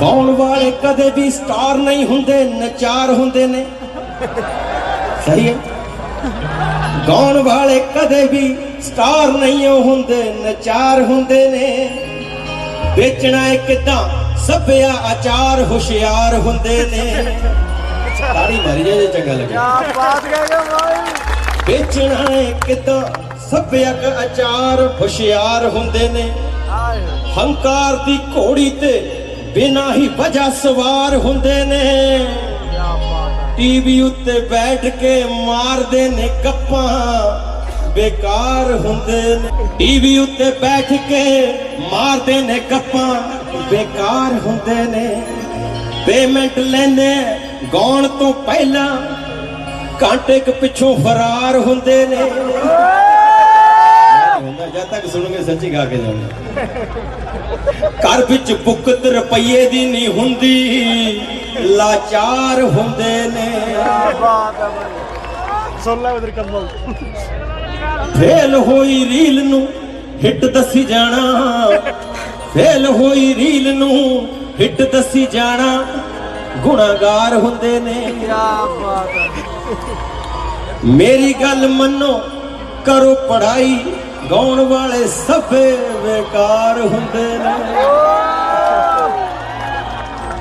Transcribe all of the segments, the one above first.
ਗਾਉਣ ਵਾਲੇ ਕਦੇ ਵੀ ਸਟਾਰ ਨਹੀਂ ਹੁੰਦੇ ਨਚਾਰ ਹੁੰਦੇ ਨੇ। ਸਹੀ ਹੈ। ਗਾਉਣ ਵਾਲੇ ਕਦੇ ਵੀ ਸਟਾਰ ਨਹੀਂ ਹੁੰਦੇ ਨਚਾਰ ਹੁੰਦੇ ਨੇ। ਵੇਚਣਾ ਹੈ ਕਿਦਾਂ ਸੱਭਿਆ ਆਚਾਰ ਹੁਸ਼ਿਆਰ ਹੁੰਦੇ ਨੇ। ਤਾੜੀ ਮਾਰੀ ਜੇ ਚੰਗਾ ਲੱਗੇ ਕੀ ਬਾਤ ਕਹੇ ਭਾਈ। ਵੇਚਣਾ ਹੈ ਕਿਦਾਂ ਸੱਭਿਆਕ ਆਚਾਰ ਹੁਸ਼ਿਆਰ ਹੁੰਦੇ ਨੇ। ਹੰਕਾਰ ਦੀ ਘੋੜੀ ਤੇ ਬਿਨਾ ਹੀ ਵਜ੍ਹਾ ਸਵਾਰ ਹੁੰਦੇ ਨੇ। ਟੀਵੀ ਉੱਤੇ ਬੈਠ ਕੇ ਮਾਰਦੇ ਨੇ ਗੱਪਾਂ, ਬੇਕਾਰ ਹੁੰਦੇ ਨੇ। ਟੀਵੀ ਉੱਤੇ ਬੈਠ ਕੇ ਮਾਰਦੇ ਨੇ ਗੱਪਾਂ, ਬੇਕਾਰ ਹੁੰਦੇ ਨੇ। ਪੇਮੈਂਟ ਲੈਨੇ ਗਾਉਣ ਤੋਂ ਪਹਿਲਾਂ ਘੰਟੇ ਕ ਪਿੱਛੋਂ ਫਰਾਰ ਹੁੰਦੇ ਨੇ। ਸੁਣੋਗੇ ਸੱਚੀ ਗਾ ਕੇ ਜਾਓਗੇ ਘਰ ਵਿੱਚ ਬੁਕਤ ਰੁਪਈਏ ਦੀ ਨਹੀਂ ਹੁੰਦੀ ਲਾਚਾਰ ਹੁੰਦੇ ਨੇ। ਬਾਤ ਹੈ ਸੁਣ ਲੈ ਉਧਰ ਕੰਬਲ। ਫੇਲ ਹੋਈ ਰੀਲ ਨੂੰ ਹਿੱਟ ਦੱਸੀ ਜਾਣਾ। ਫੇਲ ਹੋਈ ਰੀਲ ਨੂੰ ਹਿੱਟ ਦੱਸੀ ਜਾਣਾ। ਗੁਨਾਹਗਾਰ ਹੁੰਦੇ ਨੇ। ਮੇਰੀ ਗੱਲ ਮੰਨੋ ਕਰੋ ਪੜਾਈ ਗਾਉਣ ਵਾਲੇ ਸਫੇ ਬੇਕਾਰ ਹੁੰਦੇ ਨੇ।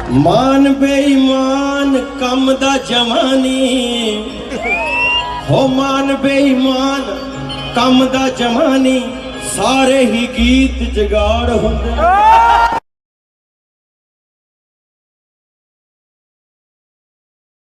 ਮਾਨ ਬੇਈਮਾਨ ਕੰਮ ਦਾ ਜਵਾਨੀ। ਹੋ ਮਾਨ ਬੇਈਮਾਨ ਕੰਮ ਦਾ ਜਵਾਨੀ। ਸਾਰੇ ਹੀ ਗੀਤ ਜਗਾੜ ਹੁੰਦੇ ਨੇ।